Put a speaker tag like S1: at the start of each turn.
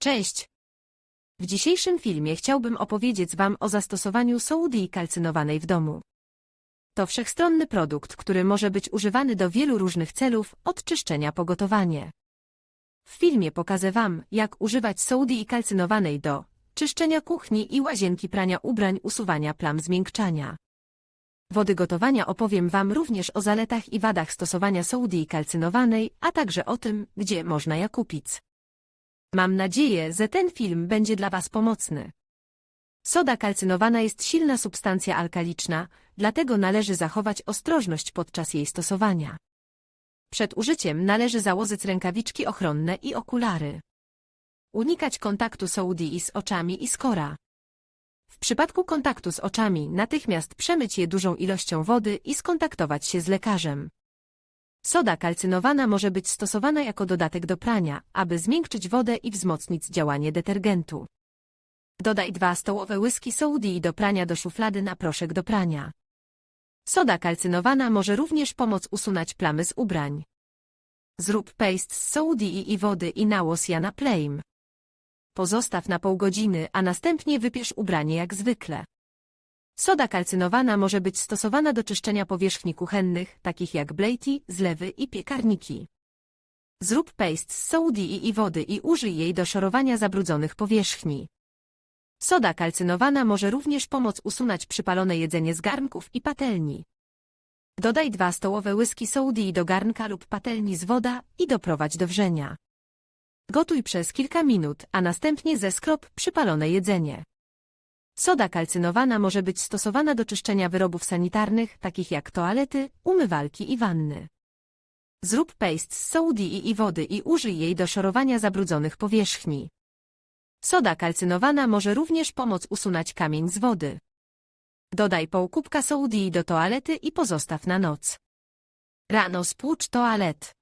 S1: Cześć! W dzisiejszym filmie chciałbym opowiedzieć Wam o zastosowaniu sołdii kalcynowanej w domu. To wszechstronny produkt, który może być używany do wielu różnych celów, od czyszczenia po gotowanie. W filmie pokażę Wam, jak używać sołdii kalcynowanej do czyszczenia kuchni i łazienki prania ubrań, usuwania plam, zmiękczania. Wody gotowania opowiem Wam również o zaletach i wadach stosowania sołdii kalcynowanej, a także o tym, gdzie można je kupić. Mam nadzieję, że ten film będzie dla Was pomocny. Soda kalcynowana jest silna substancja alkaliczna, dlatego należy zachować ostrożność podczas jej stosowania. Przed użyciem należy założyć rękawiczki ochronne i okulary. Unikać kontaktu sołdii z oczami i skora. W przypadku kontaktu z oczami natychmiast przemyć je dużą ilością wody i skontaktować się z lekarzem. Soda kalcynowana może być stosowana jako dodatek do prania, aby zmiękczyć wodę i wzmocnić działanie detergentu. Dodaj 2 stołowe łyżki sołdii do prania do szuflady na proszek do prania. Soda kalcynowana może również pomóc usunąć plamy z ubrań. Zrób paste z sołdii i wody i nałóż ja na plejm. Pozostaw na pół godziny, a następnie wypiesz ubranie jak zwykle. Soda kalcynowana może być stosowana do czyszczenia powierzchni kuchennych, takich jak blejki, zlewy i piekarniki. Zrób paste z sołdii i wody i użyj jej do szorowania zabrudzonych powierzchni. Soda kalcynowana może również pomóc usunąć przypalone jedzenie z garnków i patelni. Dodaj 2 stołowe łyżki sołdii do garnka lub patelni z woda i doprowadź do wrzenia. Gotuj przez kilka minut, a następnie zeskrop przypalone jedzenie. Soda kalcynowana może być stosowana do czyszczenia wyrobów sanitarnych, takich jak toalety, umywalki i wanny. Zrób paste z sołdii i wody i użyj jej do szorowania zabrudzonych powierzchni. Soda kalcynowana może również pomóc usunąć kamień z wody. Dodaj pół kubka sołdii do toalety i pozostaw na noc. Rano spłucz toalet.